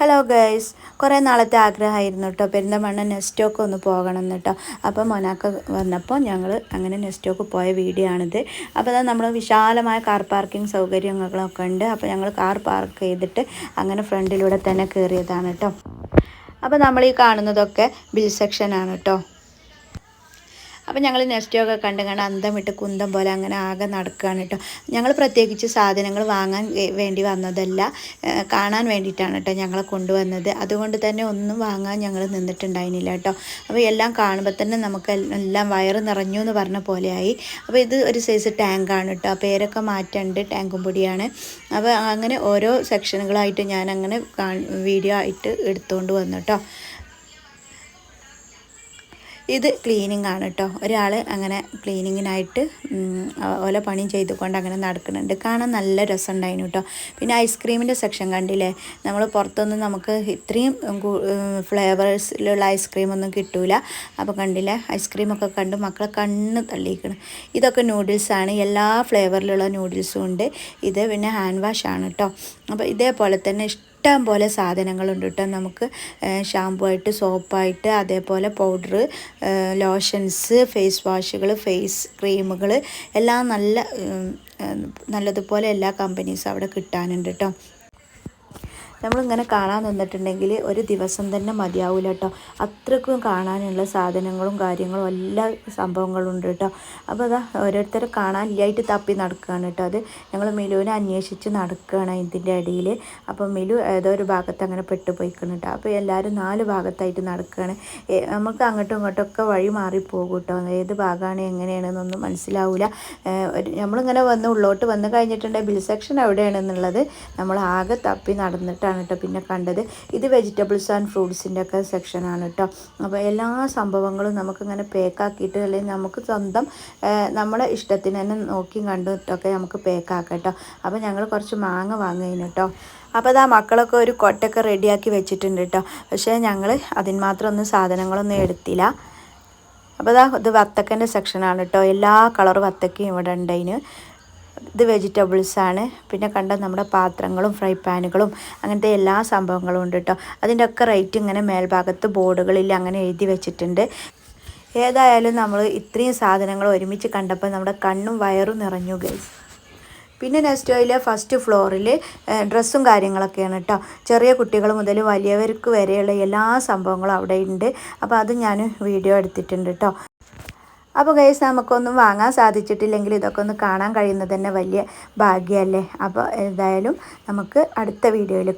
Hello girls കുറേ നാളത്തെ ആഗ്രഹമായിരുന്നു കേട്ടോ പെരിന്തമണ്ണ നെസ്റ്റോക്ക് ഒന്ന് പോകണം കേട്ടോ അപ്പോൾ മൊനാക്ക വന്നപ്പോൾ ഞങ്ങൾ അങ്ങനെ നെസ്റ്റോക്ക് പോയ വീഡിയോ ആണിത്. അപ്പോൾ അത് നമ്മൾ വിശാലമായ കാർ പാർക്കിംഗ് സൗകര്യങ്ങളൊക്കെ ഉണ്ട്. അപ്പോൾ ഞങ്ങൾ കാർ പാർക്ക് ചെയ്തിട്ട് അങ്ങനെ ഫ്രണ്ടിലൂടെ തന്നെ കയറിയതാണ് കേട്ടോ അപ്പോൾ നമ്മൾ ഈ കാണുന്നതൊക്കെ ബിൽ സെക്ഷനാണ് കേട്ടോ അപ്പോൾ ഞങ്ങൾ നെസ്റ്റൊക്കെ കണ്ട് കണ്ട് അന്തം കുന്തം പോലെ അങ്ങനെ ആകെ നടക്കുകയാണ് കേട്ടോ ഞങ്ങൾ പ്രത്യേകിച്ച് സാധനങ്ങൾ വാങ്ങാൻ വേണ്ടി വന്നതല്ല. കാണാൻ വേണ്ടിയിട്ടാണ് കേട്ടോ ഞങ്ങളെ കൊണ്ടുവന്നത്. അതുകൊണ്ട് തന്നെ ഒന്നും വാങ്ങാൻ ഞങ്ങൾ നിന്നിട്ടുണ്ടായിരുന്നില്ല കേട്ടോ അപ്പോൾ എല്ലാം കാണുമ്പോൾ തന്നെ നമുക്ക് എല്ലാം വയറ് നിറഞ്ഞു എന്ന് പറഞ്ഞ പോലെയായി. അപ്പോൾ ഇത് ഒരു സൈസ് ടാങ്കാണ് കേട്ടോ പേരൊക്കെ മാറ്റേണ്ട ടാങ്കും പൊടിയാണ്. അപ്പോൾ അങ്ങനെ ഓരോ സെക്ഷനുകളായിട്ട് ഞാൻ അങ്ങനെ വീഡിയോ ആയിട്ട് എടുത്തുകൊണ്ട് വന്നു കേട്ടോ ഇത് ക്ലീനിങ് ആണ് കേട്ടോ ഒരാൾ അങ്ങനെ ക്ലീനിങ്ങിനായിട്ട് ഓല പണിയും ചെയ്തുകൊണ്ട് അങ്ങനെ നടക്കുന്നുണ്ട്. കാണാൻ നല്ല രസമുണ്ടായിരുന്നു കേട്ടോ പിന്നെ ഐസ്ക്രീമിന്റെ സെക്ഷൻ കണ്ടില്ലേ? നമ്മൾ പുറത്തൊന്നും നമുക്ക് ഇത്രയും ഫ്ലേവേഴ്സിലുള്ള ഐസ്ക്രീമൊന്നും കിട്ടൂല. അപ്പോൾ കണ്ടില്ലേ? ഐസ്ക്രീമൊക്കെ കണ്ട് മക്കളെ കണ്ണ് തള്ളിയിരിക്കണം. ഇതൊക്കെ നൂഡിൽസാണ് എല്ലാ ഫ്ലേവറിലുള്ള നൂഡിൽസും ഉണ്ട്. ഇത് പിന്നെ ഹാൻഡ് വാഷ് ആണ് കേട്ടോ അപ്പോൾ ഇതേപോലെ തന്നെ ഇഷ്ടം പോലെ സാധനങ്ങളുണ്ട് കേട്ടോ. നമുക്ക് ഷാമ്പു ആയിട്ട് സോപ്പായിട്ട് അതേപോലെ പൗഡർ ലോഷൻസ് ഫേസ് വാഷുകൾ ഫേസ് ക്രീമുകൾ എല്ലാം നല്ല നല്ലതുപോലെ എല്ലാ കമ്പനീസും അവിടെ കിട്ടാനുണ്ട് കേട്ടോ. നമ്മളിങ്ങനെ കാണാൻ നിന്നിട്ടുണ്ടെങ്കിൽ ഒരു ദിവസം തന്നെ മതിയാവില്ല കേട്ടോ. അത്രക്കും കാണാനുള്ള സാധനങ്ങളും കാര്യങ്ങളും എല്ലാ സംഭവങ്ങളും ഉണ്ട് കേട്ടോ. അപ്പോൾ അതാ ഓരോരുത്തരെ കാണാനില്ലായിട്ട് തപ്പി നടക്കുകയാണ് കേട്ടോ. അത് ഞങ്ങൾ മിലുവിനെ അന്വേഷിച്ച് നടക്കുകയാണ് ഇതിന്റെ ഇടയിൽ അപ്പോൾ മിലു ഏതോ ഒരു ഭാഗത്ത് അങ്ങനെ പെട്ടുപോയിക്കണം കേട്ടോ. അപ്പോൾ എല്ലാവരും നാല് ഭാഗത്തായിട്ട് നടക്കുകയാണ്. നമുക്ക് അങ്ങോട്ടും ഇങ്ങോട്ടും ഒക്കെ വഴി മാറിപ്പോകും കേട്ടോ. ഏത് ഭാഗമാണ് എങ്ങനെയാണെന്നൊന്നും മനസ്സിലാവില്ല നമ്മളിങ്ങനെ വന്ന് ഉള്ളോട്ട് വന്ന് കഴിഞ്ഞിട്ടുണ്ടെങ്കിൽ ബിൽ സെക്ഷൻ എവിടെയാണെന്നുള്ളത് നമ്മൾ ആകെ തപ്പി നടന്നിട്ടാണ് കേട്ടോ പിന്നെ കണ്ടത്. ഇത് വെജിറ്റബിൾസ് ആൻഡ് ഫ്രൂട്ട്സിന്റെ ഒക്കെ സെക്ഷനാണ് കേട്ടോ. അപ്പോൾ എല്ലാ സംഭവങ്ങളും നമുക്കിങ്ങനെ പേക്കാക്കിയിട്ട് അല്ലെങ്കിൽ നമുക്ക് സ്വന്തം നമ്മുടെ ഇഷ്ടത്തിന് തന്നെ നോക്കി കണ്ടിട്ടൊക്കെ നമുക്ക് പേക്കാക്കാം കേട്ടോ. അപ്പോൾ ഞങ്ങൾ കുറച്ച് മാങ്ങ വാങ്ങിയിരുന്നു കേട്ടോ. അപ്പോൾ അതാ മക്കളൊക്കെ ഒരു കൊട്ടൊക്കെ റെഡിയാക്കി വെച്ചിട്ടുണ്ട് കേട്ടോ. പക്ഷേ ഞങ്ങൾ അതിന് മാത്രം ഒന്നും സാധനങ്ങളൊന്നും എടുത്തില്ല. അപ്പോൾ അതാ ഇത് വത്തക്കന്റെ സെക്ഷനാണ് കേട്ടോ. എല്ലാ കളർ വത്തക്കയും ഇവിടെ ഉണ്ട് അതിന് ഇത് വെജിറ്റബിൾസ് ആണ്. പിന്നെ കണ്ട നമ്മുടെ പാത്രങ്ങളും ഫ്രൈ പാനുകളും അങ്ങനത്തെ എല്ലാ സംഭവങ്ങളും ഉണ്ട് കേട്ടോ അതിന്റെ ഒക്കെ റേറ്റ് ഇങ്ങനെ മേൽഭാഗത്ത് ബോർഡുകളിൽ അങ്ങനെ എഴുതി വെച്ചിട്ടുണ്ട്. ഏതായാലും നമ്മൾ ഇത്രയും സാധനങ്ങൾ ഒരുമിച്ച് കണ്ടപ്പോൾ നമ്മുടെ കണ്ണും വയറും നിറഞ്ഞു ഗൈസ് പിന്നെ നെക്സ്റ്റ് നെസ്റ്റോയിലെ ഫസ്റ്റ് ഫ്ലോറിൽ ഡ്രസ്സും കാര്യങ്ങളൊക്കെയാണ് കേട്ടോ ചെറിയ കുട്ടികൾ മുതൽ വലിയവർക്ക് വരെയുള്ള എല്ലാ സംഭവങ്ങളും അവിടെ ഉണ്ട്. അപ്പോൾ അത് ഞാൻ വീഡിയോ എടുത്തിട്ടുണ്ട് കേട്ടോ അപ്പോൾ ഗൈസ് നമുക്കൊന്നും വാങ്ങാൻ സാധിച്ചിട്ടില്ലെങ്കിൽ ഇതൊക്കെ ഒന്ന് കാണാൻ കഴിയുന്നത് തന്നെ വലിയ ഭാഗ്യമല്ലേ അപ്പോൾ എന്തായാലും നമുക്ക് അടുത്ത വീഡിയോയിൽ